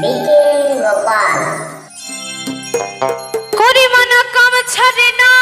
বিকেল গোপাল করি মনা কাম ছাড়ে না।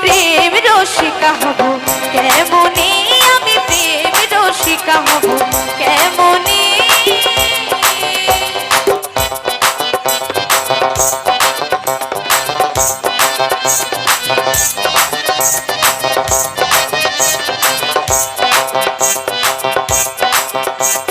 প্রেম রসিকা হব। কেমনে আমি প্রেম রসিকা হব? কেমনে? Thank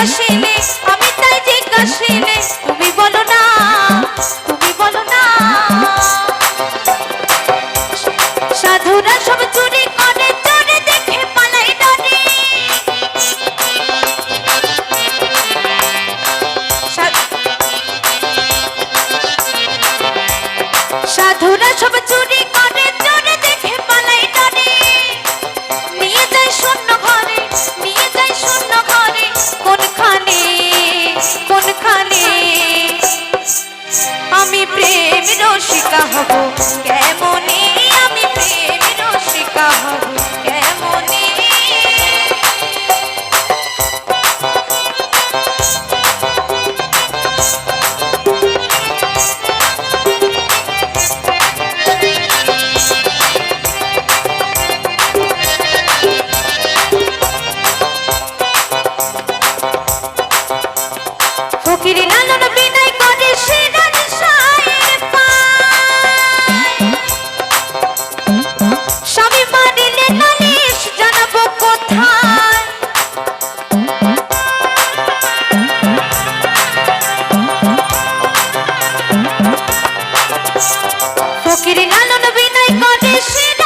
জিজ্ঞাসিলে আমি তাই জিজ্ঞাসিলে রাখা হবো ফকির লালন বিনয় করে সে